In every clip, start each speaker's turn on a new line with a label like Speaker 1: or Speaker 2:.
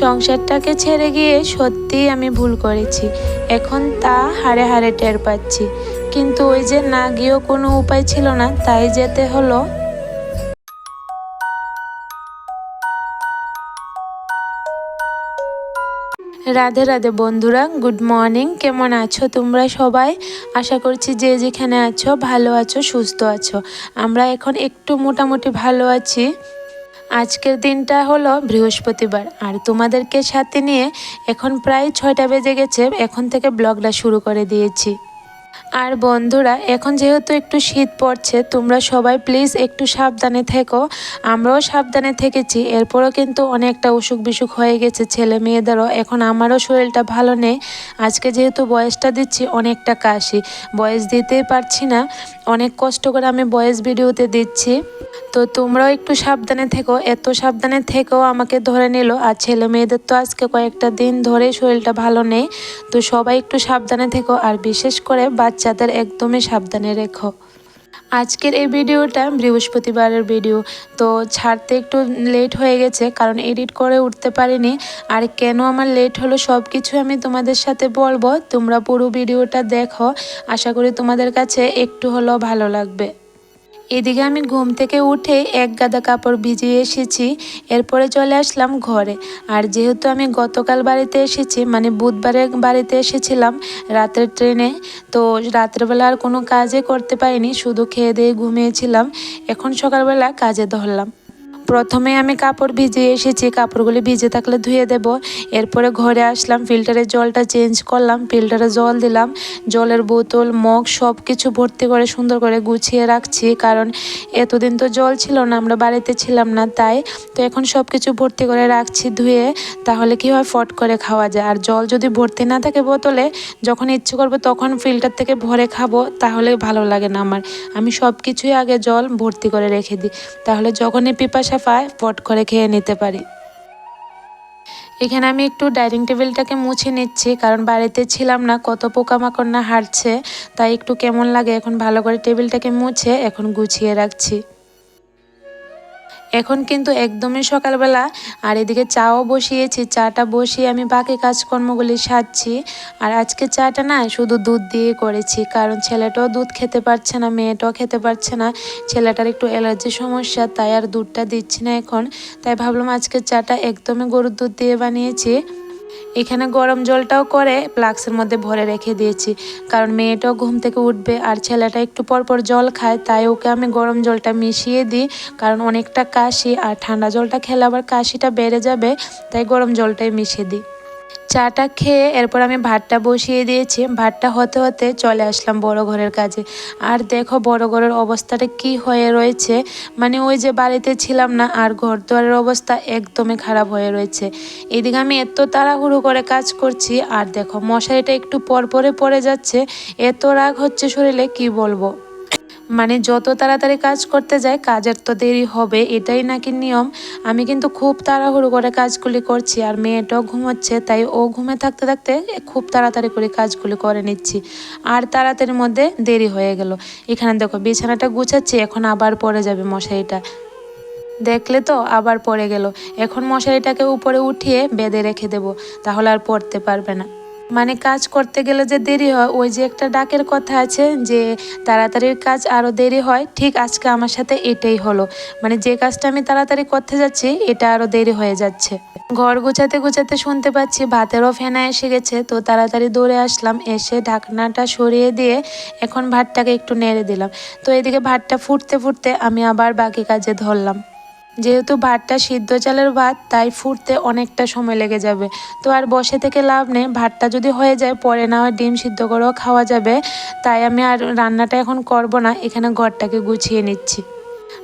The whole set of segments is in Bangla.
Speaker 1: সংসারটাকে ছেড়ে গিয়ে সত্যিই আমি ভুল করেছি। এখন তা হারে হারে টের পাচ্ছি। কিন্তু ওই যে না গিয়েও কোনো উপায় ছিল না, তাই যেতে হলো। রাধে রাধে বন্ধুরা, গুড মর্নিং। কেমন আছো তোমরা সবাই? আশা করছি যে যেখানে আছো, ভালো আছো, সুস্থ আছো। আমরা এখন একটু মোটামুটি ভালো আছি। আজকের দিনটা হলো বৃহস্পতিবার। আর তোমাদেরকে সাথে নিয়ে এখন প্রায় ছয়টা বেজে গেছে, এখন থেকে ব্লগটা শুরু করে দিয়েছি। আর বন্ধুরা, এখন যেহেতু একটু শীত পড়ছে, তোমরা সবাই প্লিজ একটু সাবধানে থেকো। আমরাও সাবধানে থেকেছি, এরপরও কিন্তু অনেকটা অসুখ বিসুখ হয়ে গেছে ছেলে মেয়েদেরও। এখন আমারও শরীরটা ভালো নেই। আজকে যেহেতু বয়সটা দিচ্ছি, অনেকটা কাশি। বয়স দিতেই পারছি না, অনেক কষ্ট করে আমি বয়স ভিডিওতে দিচ্ছি। তো তোমরাও একটু সাবধানে থেকো, এত সাবধানে থেকেও আমাকে ধরে নিল। আর ছেলে মেয়েদের তো আজকে কয়েকটা দিন ধরে শরীরটা ভালো নেই। তো সবাই একটু সাবধানে থেকো, আর বিশেষ করে বাচ্চাদের একদমই সাবধানে রেখো। আজকের এই ভিডিওটা বৃহস্পতিবারের ভিডিও। তো ছাড়তে একটু লেট হয়ে গেছে, কারণ এডিট করে উঠতে পারিনি। আর কেন আমার লেট হলো সব কিছু আমি তোমাদের সাথে বলব। তোমরা পুরো ভিডিওটা দেখো। আশা করি তোমাদের কাছে একটু হলেও ভালো লাগবে। এদিকে আমি ঘুম থেকে উঠে এক গাদা কাপড় ভিজিয়ে এসেছি, এরপরে চলে আসলাম ঘরে। আর যেহেতু আমি গতকাল বাড়িতে এসেছি মানে বুধবারে বাড়িতে এসেছিলাম রাতের ট্রেনে, তো রাত্রেবেলা আর কোনো কাজে করতে পারিনি, শুধু খেয়ে দেয়ে ঘুমিয়েছিলাম। এখন সকালবেলা কাজে ধরলাম। প্রথমে আমি কাপড় ভিজিয়ে এসেছি, কাপড়গুলি ভিজে থাকলে ধুয়ে দেব। এরপরে ঘরে আসলাম, ফিল্টারের জলটা চেঞ্জ করলাম, ফিল্টারে জল দিলাম, জলের বোতল, মগ সব কিছু ভর্তি করে সুন্দর করে গুছিয়ে রাখছি, কারণ এতদিন তো জল ছিল না, আমরা বাড়িতে ছিলাম না, তাই তো এখন সব কিছু ভর্তি করে রাখছি ধুয়ে, তাহলে কি হয়, ফট করে খাওয়া যায়। আর জল যদি ভর্তি না থাকে বোতলে, যখন ইচ্ছে করবে তখন ফিল্টার থেকে ভরে খাব, তাহলে ভালো লাগে না আমার। আমি সব কিছুই আগে জল ভর্তি করে রেখে দিই। তাহলে যখনই পিপাসা পায়, পট করে খেয়ে নিতে পারি। এখানে আমি একটু ডাইনিং টেবিলটাকে মুছে নিচ্ছি, কারণ বাড়িতে ছিলাম না, কত পোকামাকড় না হাঁটছে তাই একটু কেমন লাগে, এখন ভালো করে টেবিলটাকে মুছে, এখন গুছিয়ে রাখছি। এখন কিন্তু একদমই সকালবেলা, আর এদিকে চাও বসিয়েছি, চাটা বসিয়ে আমি বাকি কাজকর্মগুলি সাজছি আর আজকে চাটা না শুধু দুধ দিয়ে করেছি, কারণ ছেলেটাও দুধ খেতে পারছে না, মেয়েটাও খেতে পারছে না। ছেলেটার একটু অ্যালার্জি সমস্যা, তাই আর দুধটা দিচ্ছি না এখন। তাই ভাবলাম আজকে চাটা একদমই গরুর দুধ দিয়ে বানিয়েছি। এখানে গরম জলটাও করে প্লাক্সের মধ্যে ভরে রেখে দিয়েছি। কারণ মেয়েটাও ঘুম থেকে উঠবে আর ছেলেটা একটু পর পর জল খায়, তাই ওকে আমি গরম জলটা মিশিয়ে দিই। কারণ অনেকটা কাশি আর ঠান্ডা জলটা খেলে আবার কাশিটা বেড়ে যাবে, তাই গরম জলটাই মিশিয়ে দিই। চাটা খেয়ে এরপর আমি ভাতটা বসিয়ে দিয়েছি। ভাতটা হতে হতে চলে আসলাম বড় ঘরের কাজে। আর দেখো বড় ঘরের অবস্থাটা কি হয়ে রয়েছে। মানে ওই যে বাড়িতে ছিলাম না, আর ঘর দুয়ারের অবস্থা একদমই খারাপ হয়ে রয়েছে। এদিকে আমি এত তাড়াহুড়ো করে কাজ করছি, আর দেখো মশারিটা একটু পর পরে পড়ে যাচ্ছে। এত রাগ হচ্ছে শরীরে, কি বলব? মানে যত তাড়াতাড়ি কাজ করতে যায়, কাজের তো দেরি হবে, এটাই নাকি নিয়ম। আমি কিন্তু খুব তাড়াহুড়ো করে কাজগুলি করছি আর মেয়েটাও ঘুমোচ্ছে, তাই ও ঘুমে থাকতে থাকতে খুব তাড়াতাড়ি করে কাজগুলি করে নিচ্ছি। আর তাড়াতাড়ির মধ্যে দেরি হয়ে গেল। এখানে দেখো, বিছানাটা গুছাচ্ছি, এখন আবার পড়ে যাবে মশারিটা। দেখলে তো আবার পড়ে গেল। এখন মশারিটাকে উপরে উঠিয়ে বেঁধে রেখে দেব, তাহলে আর পড়তে পারবে না। মানে কাজ করতে গেলে যে দেরি হয়, ওই যে একটা ডাকের কথা আছে যে তাড়াতাড়ির কাজ আরও দেরি হয়, ঠিক আজকে আমার সাথে এটাই হলো। মানে যে কাজটা আমি তাড়াতাড়ি করতে যাচ্ছি, এটা আরও দেরি হয়ে যাচ্ছে। ঘর গুছাতে গুছাতে শুনতে পাচ্ছি ভাতেরও ফেনা এসে গেছে, তো তাড়াতাড়ি দৌড়ে আসলাম, এসে ঢাকনাটা সরিয়ে দিয়ে এখন ভাতটাকে একটু নেড়ে দিলাম। তো এদিকে ভাতটা ফুটতে ফুটতে আমি আবার বাকি কাজে ধরলাম। যেহেতু ভাতটা সিদ্ধ চালের ভাত, তাই ফুটতে অনেকটা সময় লেগে যাবে। তো আর বসে থেকে লাভ নেই। ভাতটা যদি হয়ে যায়, পরে না হয় ডিম সিদ্ধ করেও খাওয়া যাবে। তাই আমি আর রান্নাটা এখন করব না। এখানে ঘরটাকে গুছিয়ে নিচ্ছি।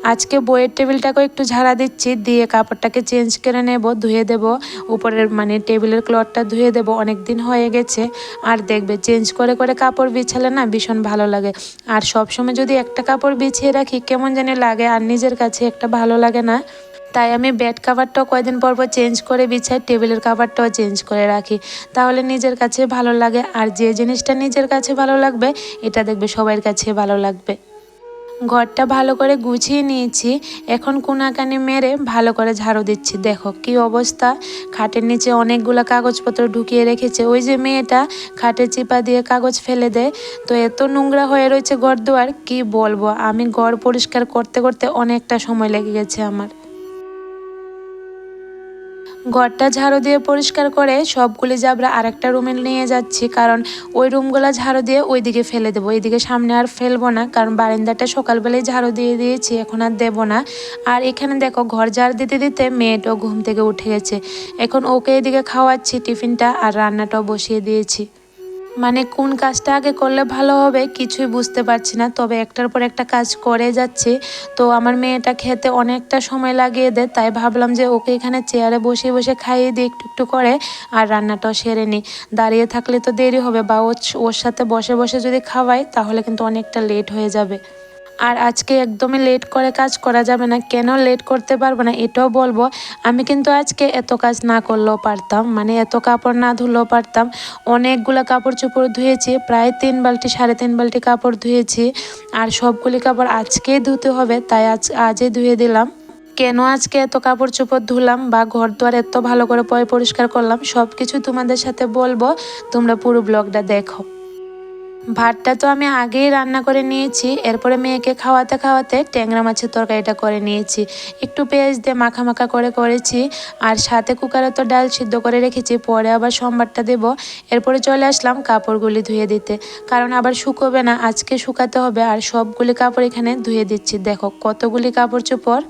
Speaker 1: আজকে বইয়ের টেবিলটাকেও একটু ঝাড়া দিচ্ছি, দিয়ে কাপড়টাকে চেঞ্জ করে নেব, ধুয়ে দেব। উপরের মানে টেবিলের ক্লথটা ধুয়ে দেব অনেক দিন হয়ে গেছে। আর দেখবে চেঞ্জ করে করে কাপড় বিছালে না ভীষণ ভালো লাগে। আর সব সময় যদি একটা কাপড় বিছিয়ে রাখি, কেমন জানি লাগে, আর নিজের কাছে একটা ভালো লাগে না। তাই আমি বেড কাভারটাও কয়েকদিন পর পর চেঞ্জ করে বিছাই, টেবিলের কাভারটাও চেঞ্জ করে রাখি। তাহলে নিজের কাছে ভালো লাগে, আর যে জিনিসটা নিজের কাছে ভালো লাগবে, এটা দেখবে সবার কাছে ভালো লাগবে। ঘরটা ভালো করে গুছিয়ে নিয়েছি। এখন কোনাকানি মেরে ভালো করে ঝাড়ু দিচ্ছি। দেখো কি অবস্থা। খাটের নিচে অনেকগুলো কাগজপত্র ঢুকিয়ে রেখেছে। ওই যে মেয়েটা খাটের চিপা দিয়ে কাগজ ফেলে দেয়। তো এত নোংরা হয়ে রয়েছে ঘর দুয়ার কি বলব? আমি ঘর পরিষ্কার করতে করতে অনেকটা সময় লেগে গেছে আমার। ঘরটা ঝাড়ু দিয়ে পরিষ্কার করে সবগুলি জাবরা আরেকটা রুমে নিয়ে যাচ্ছি, কারণ ওই রুমগুলো ঝাড়ু দিয়ে ওইদিকে ফেলে দেবো। ওইদিকে সামনে আর ফেলব না, কারণ বারান্দাটা সকালবেলায় ঝাড়ু দিয়ে দিয়েছি, এখন আর দেবো না। আর এখানে দেখো, ঘর ঝাড় দিতে দিতে মেয়েটাও ঘুম থেকে উঠে গেছে। এখন ওকে এদিকে খাওয়াচ্ছি, টিফিনটা আর রান্নাটাও বসিয়ে দিয়েছি। মানে কোন কাজটা আগে করলে ভালো হবে কিছুই বুঝতে পারছি না। তবে একটার পর একটা কাজ করে যাচ্ছি। তো আমার মেয়েটা খেতে অনেকটা সময় লাগিয়ে দেয়, তাই ভাবলাম যে ওকে এখানে চেয়ারে বসে বসে খাইয়ে দিই, একটু একটু করে আর রান্নাটাও সেরে নিই। দাঁড়িয়ে থাকলে তো দেরি হবে বা ওর সাথে বসে বসে যদি খাওয়াই তাহলে কিন্তু অনেকটা লেট হয়ে যাবে। আর আজকে একদমই লেট করে কাজ করা যাবে না। কেন লেট করতে পারব না? এটাও বলব, আমি কিন্তু আজকে এত কাজ না করলেও পারতাম। মানে এত কাপড় না ধুলেও পারতাম। অনেকগুলো কাপড় চোপড় ধুয়েছি, প্রায় তিন বালতি, সাড়ে তিন বালতি কাপড় ধুয়েছি। আর সবগুলি কাপড় আজকেই ধুতে হবে, তাই আজ, আজই ধুয়ে দিলাম। কেন আজকে এত কাপড় চোপড় ধুলাম বা ঘর দুয়ার এত ভালো করে পয় পরিষ্কার করলাম সব কিছু তোমাদের সাথে বলব। তোমরা পুরো ব্লগটা দেখো। ভাতটা তো আমি আগেই রান্না করে নিয়েছি, এরপরে মেয়েকে খাওয়াতে খাওয়াতে ট্যাংরা মাছের তরকারিটা করে নিয়েছি। একটু পেঁয়াজ দিয়ে মাখা মাখা করে করেছি, আর সাথে কুকারে তো ডাল সিদ্ধ করে রেখেছি, পরে আবার সোমবারটা দেব। এরপরে চলে আসলাম কাপড়গুলি ধুয়ে দিতে। কারণ আবার শুকোবে না, আজকে শুকাতে হবে, আর সবগুলি কাপড় এখানে ধুয়ে দিচ্ছি। দেখো কতগুলি কাপড় চোপড়।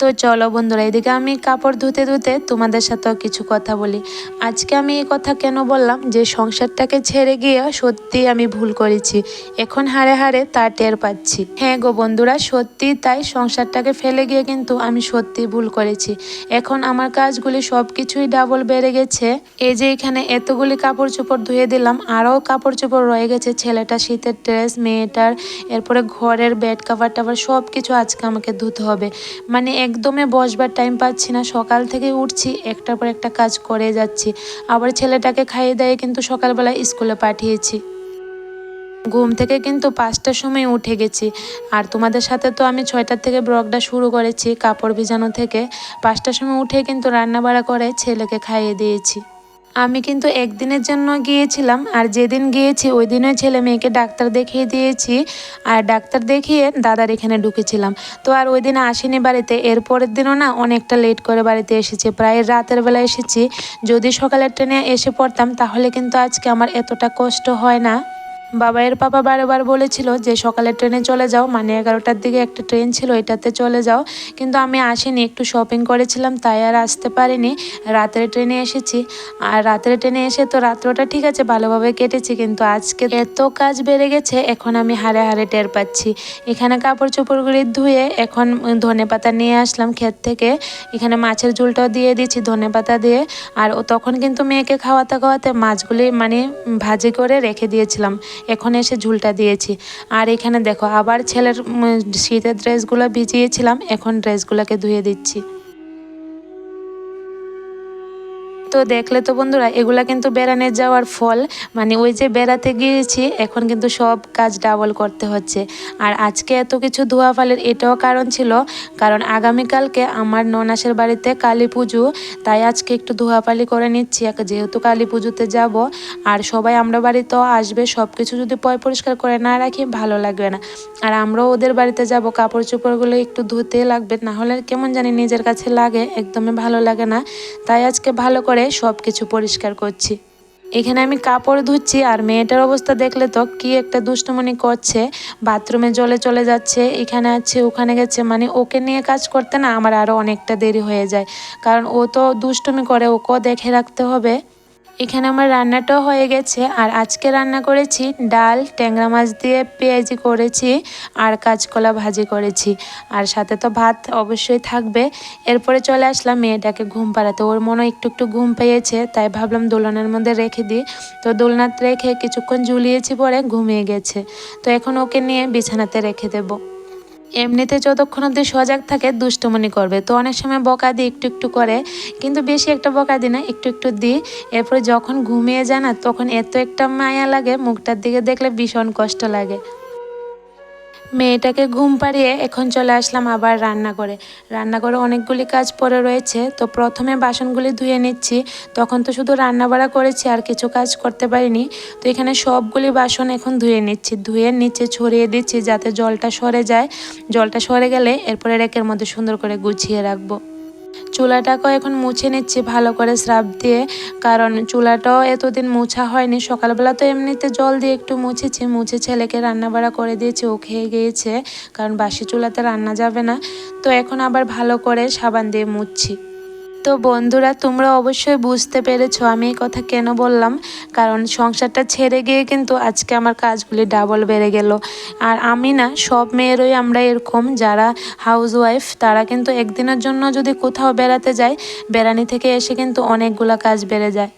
Speaker 1: তো চলো বন্ধুরা, এদিকে আমি কাপড় ধুতে ধুতে তোমাদের সাথেও কিছু কথা বলি। আজকে আমি এই কথা কেন বললাম? যে সংসারটাকে ছেড়ে গিয়ে সত্যি আমি ভুল করেছি। এখন হারে হারে তা টের পাচ্ছি। হ্যাঁ গো বন্ধুরা, সত্যি তাই সংসারটাকে ফেলে গিয়ে কিন্তু আমি সত্যি ভুল করেছি। এখন আমার কাজগুলি সব কিছুই ডাবল বেড়ে গেছে। এই যে এখানে এতগুলি কাপড় চোপড় ধুয়ে দিলাম, আরও কাপড় চোপড় রয়ে গেছে। ছেলেটা শীতের ড্রেস, মেয়েটার, এরপরে ঘরের বেড কাভার টাভার সব কিছু আজকে আমাকে ধুতে হবে। মানে একদমই বসবার টাইম পাচ্ছি না। সকাল থেকে উঠছি, একটার পর একটা কাজ করে যাচ্ছি। আবার ছেলেটাকে খাইয়ে দেয় কিন্তু সকালবেলা স্কুলে পাঠিয়েছি। ঘুম থেকে কিন্তু পাঁচটার সময় উঠে গেছি। আর তোমাদের সাথে তো আমি ছয়টার থেকে ব্লগটা শুরু করেছি, কাপড় ভিজানো থেকে। পাঁচটার সময় উঠে কিন্তু রান্না বাড়া করে ছেলেকে খাইয়ে দিয়েছি। আমি কিন্তু একদিনের জন্য গিয়েছিলাম, আর যেদিন গিয়েছি ওই দিনই ছেলে মেয়েকে ডাক্তার দেখিয়ে দিয়েছি, আর ডাক্তার দেখিয়ে দাদার এখানে ঢুকেছিলাম। তো আর ওই দিন আসিনি বাড়িতে এরপরের দিনও না অনেকটা লেট করে বাড়িতে এসেছি, প্রায় রাতের বেলা এসেছি। যদি সকালের ট্রেনে এসে পড়তাম, তাহলে কিন্তু আজকে আমার এতটা কষ্ট হয় না। বাবাইয়ের পাপা বারবার বলেছিল যে সকালে ট্রেনে চলে যাও মানে এগারোটার দিকে একটা ট্রেন ছিল, এটাতে চলে যাও। কিন্তু আমি আসিনি, একটু শপিং করেছিলাম, তাই আর আসতে পারিনি। রাতের ট্রেনে এসেছি। আর রাতের ট্রেনে এসে তো রাত্রটা ঠিক আছে, ভালোভাবে কেটেছি, কিন্তু আজকে এত কাজ বেড়ে গেছে, এখন আমি হারে হারে টের পাচ্ছি। এখানে কাপড় চোপড়গুলি ধুয়ে এখন ধনে পাতা নিয়ে আসলাম ক্ষেত থেকে। এখানে মাছের ঝুলটাও দিয়ে দিচ্ছি ধনে পাতা দিয়ে। আর ও তখন কিন্তু মেয়েকে খাওয়াতে খাওয়াতে মাছগুলি মানে ভাজি করে রেখে দিয়েছিলাম। এখন এসে ঝুলটা দিয়েছি। আর এখানে দেখো, আবার ছেলের শীতের ড্রেসগুলো ভিজিয়েছিলাম, এখন ড্রেসগুলোকে ধুয়ে দিচ্ছি। তো দেখলে তো বন্ধুরা, এগুলা কিন্তু বেড়ানে যাওয়ার ফল। মানে ওই যে বেড়াতে গিয়েছি, এখন কিন্তু সব কাজ ডাবল করতে হচ্ছে। আর আজকে এত কিছু ধোয়া ফালের এটাও কারণ ছিল, কারণ আগামীকালকে আমার ননাসের বাড়িতে কালী পুজো, তাই আজকে একটু ধোয়াপালি করে নিচ্ছি। যেহেতু কালী পুজোতে যাব, আর সবাই আমরা বাড়িতেও আসবে সব কিছু যদি পয় পরিষ্কার করে না রাখি, ভালো লাগবে না। আর আমরাও ওদের বাড়িতে যাব, কাপড় চোপড়গুলো একটু ধুতে লাগবে, না হলে কেমন জানি নিজের কাছে লাগে, একদমই ভালো লাগে না। তাই আজকে ভালো করে করে সব কিছু পরিষ্কার করছি। এখানে আমি কাপড় ধুচ্ছি আর মেয়েটার অবস্থা দেখলে তো কি একটা দুষ্টমনি করছে। বাথরুমে জলে চলে যাচ্ছে, এখানে আছে, ওখানে গেছে মানে ওকে নিয়ে কাজ করতে না আমার আরও অনেকটা দেরি হয়ে যায়। কারণ ও তো দুষ্টমি করে, ওকেও দেখে রাখতে হবে। এখানে আমার রান্নাটাও হয়ে গেছে। আর আজকে রান্না করেছি ডাল, ট্যাংরা মাছ দিয়ে পেঁয়াজি করেছি আর কাঁচকলা ভাজি করেছি। আর সাথে তো ভাত অবশ্যই থাকবে। এরপরে চলে আসলাম মেয়েটাকে ঘুম পাড়াতে। ওর মনে একটু একটু ঘুম পেয়েছে, তাই ভাবলাম দোলনার মধ্যে রেখে দিই। তো দোলনাথ রেখে কিছুক্ষণ ঝুলিয়েছি পরে ঘুমিয়ে গেছে। তো এখন ওকে নিয়ে বিছানাতে রেখে দেবো। এমনিতে যতক্ষণ অব্দি সজাগ থাকে, দুষ্টমনি করবে। তো অনেক সময় বকা দিই, একটু একটু করে। কিন্তু বেশি একটা বকা দিই না, একটু একটু দিই। এরপরে যখন ঘুমিয়ে যায় না, তখন এত একটা মায়া লাগে, মুখটার দিকে দেখলে ভীষণ কষ্ট লাগে। মেয়েটাকে ঘুম পাড়িয়ে এখন চলে আসলাম আবার রান্না করে রান্না করে অনেকগুলি কাজ পড়ে রয়েছে, তো প্রথমে বাসনগুলি ধুয়ে নিচ্ছি। তখন তো শুধু রান্না বাড়া করেছি, আর কিছু কাজ করতে পারিনি। তো এখানে সবগুলি বাসন এখন ধুয়ে নিচ্ছি। ধুয়ে নিচে ছড়িয়ে দিচ্ছি যাতে জলটা সরে যায়। জলটা সরে গেলে এরপরে রেকের মধ্যে সুন্দর করে গুছিয়ে রাখব। চুলাটাকেও এখন মুছে নিচ্ছি ভালো করে স্রাব দিয়ে, কারণ চুলাটাও এতদিন মুছা হয়নি। সকালবেলা তো এমনিতে জল দিয়ে একটু মুছেছি, মুছে ছেলেকে রান্না বাড়া করে দিয়েছি, ও খেয়ে গিয়েছে, কারণ বাসি চুলাতে রান্না যাবে না। তো এখন আবার ভালো করে সাবান দিয়ে মুছছি। তো বন্ধুরা, তোমরা অবশ্যই বুঝতে পেরেছ আমি এই কথা কেন বললাম। কারণ সংসারটা ছেড়ে গিয়ে কিন্তু আজকে আমার কাজগুলি ডাবল বেড়ে গেল। আর আমি না, সব মেয়েরই আমরা এরকম, যারা হাউস ওয়াইফ তারা কিন্তু একদিনের জন্য যদি কোথাও বেড়াতে যায়, বেড়ানি থেকে এসে কিন্তু অনেকগুলো কাজ বেড়ে যায়।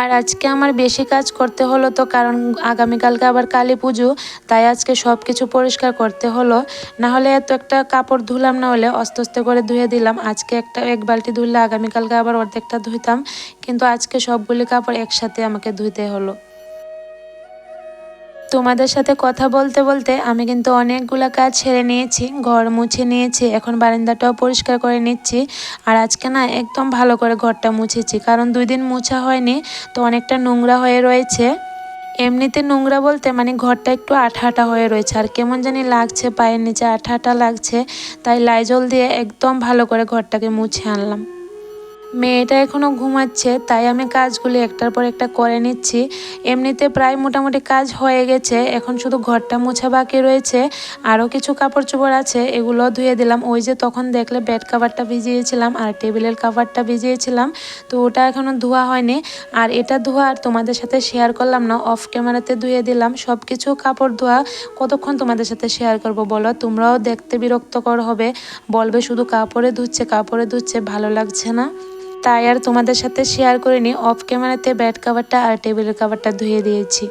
Speaker 1: আর আজকে আমার বেশি কাজ করতে হলো তো কারণ আগামীকালকে আবার কালী পুজো, তাই আজকে সব কিছু পরিষ্কার করতে হলো। না হলে এত একটা কাপড় ধুলাম না হলে অস্ত অস্তে করে ধুয়ে দিলাম। আজকে একটা এক বালতি ধুলে আগামীকালকে আবার অর্ধেকটা ধুইতাম। কিন্তু আজকে সবগুলি কাপড় একসাথে আমাকে ধুইতে হলো। তোমাদের সাথে কথা বলতে বলতে আমি কিন্তু অনেকগুলো কাজ ছেড়ে নিয়েছি, ঘর মুছে নিয়েছি, এখন বারান্দাটাও পরিষ্কার করে নিচ্ছি আর আজকে না একদম ভালো করে ঘরটা মুছেছি। কারণ দুই দিন মুছা হয়নি, তো অনেকটা নোংরা হয়ে রয়েছে। এমনিতে নোংরা বলতে মানে ঘরটা একটু আঠা হয়ে রয়েছে। আর কেমন জানি লাগছে, পায়ের নিচে আঠা লাগছে, তাই লাইজল দিয়ে একদম ভালো করে ঘরটাকে মুছে আনলাম। মেয়েটা এখনও ঘুমাচ্ছে, তাই আমি কাজগুলি একটার পর একটা করে নিচ্ছি। এমনিতে প্রায় মোটামুটি কাজ হয়ে গেছে, এখন শুধু ঘরটা মোছা বাকি রয়েছে, আরও কিছু কাপড় চোপড় আছে, এগুলো ধুয়ে দিলাম। ওই যে তখন দেখলে বেড কাভারটা ভিজিয়েছিলাম আর টেবিলের কাভারটা ভিজিয়েছিলাম, তো ওটা এখনও ধোয়া হয়নি। আর এটা ধোয়া আর তোমাদের সাথে শেয়ার করলাম না অফ ক্যামেরাতে ধুয়ে দিলাম। সব কিছু কাপড় ধোয়া, কতক্ষণ তোমাদের সাথে শেয়ার করব বলো? তোমরাও দেখতে বিরক্তকর হবে, বলবে শুধু কাপড়ে ধুচ্ছে কাপড়ে ধুচ্ছে, ভালো লাগছে না। তাই আর তোমাদের সাথে শেয়ার করিনি অফ ক্যামেরাতে ব্যাড কাভারটা আর টেবিলের কাভারটা ধুয়ে দিয়েছি।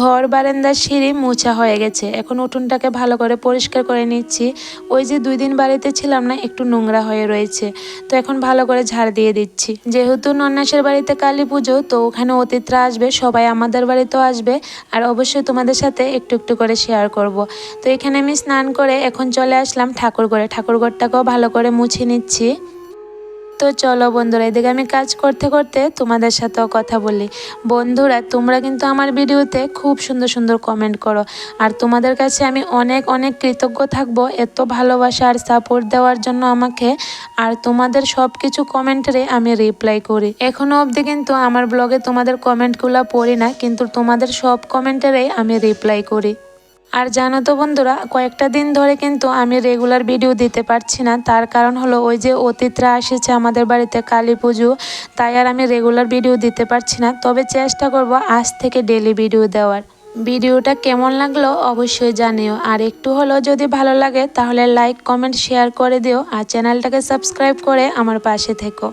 Speaker 1: ঘর বারান্দার সিঁড়ি মোছা হয়ে গেছে। এখন উঠোনটাকে ভালো করে পরিষ্কার করে নিচ্ছি। ওই যে দুই দিন বাড়িতে ছিলাম না, একটু নোংরা হয়ে রয়েছে। তো এখন ভালো করে ঝাড় দিয়ে দিচ্ছি। যেহেতু নন্যাসের বাড়িতে কালী পুজো, তো ওখানে অতিথিরা আসবে, সবাই আমাদের বাড়িতেও আসবে। আর অবশ্যই তোমাদের সাথে একটু একটু করে শেয়ার করব। তো এখানে আমি স্নান করে এখন চলে আসলাম ঠাকুর ঘরে ঠাকুর ঘরটাকেও ভালো করে মুছে নিচ্ছি। তো চলো বন্ধুরা, এদিকে আমি কাজ করতে করতে তোমাদের সাথেও কথা বলি। বন্ধুরা, তোমরা কিন্তু আমার ভিডিওতে খুব সুন্দর সুন্দর কমেন্ট করো। আর তোমাদের কাছে আমি অনেক অনেক কৃতজ্ঞ থাকব, এত ভালোবাসা আর সাপোর্ট দেওয়ার জন্য আমাকে। আর তোমাদের সব কিছু কমেন্টে আমি রিপ্লাই করি। এখনও অবধি কিন্তু আমার ব্লগে তোমাদের কমেন্টগুলো পড়ি না, কিন্তু তোমাদের সব কমেন্টেরই আমি রিপ্লাই করি। আর জানো তো বন্ধুরা, কয়েকটা দিন ধরে কিন্তু আমি রেগুলার ভিডিও দিতে পারছি না। তার কারণ হলো ওই যে অতিথরা এসেছে আমাদের বাড়িতে কালী পুজো, তাই আর আমি রেগুলার ভিডিও দিতে পারছি না। তবে চেষ্টা করব আজ থেকে ডেলি ভিডিও দেওয়ার। ভিডিওটা কেমন লাগল অবশ্যই জানিও। আর একটু হলেও যদি ভালো লাগে তাহলে লাইক কমেন্ট শেয়ার করে দিও। আর চ্যানেলটাকে সাবস্ক্রাইব করে আমার পাশে থেকো।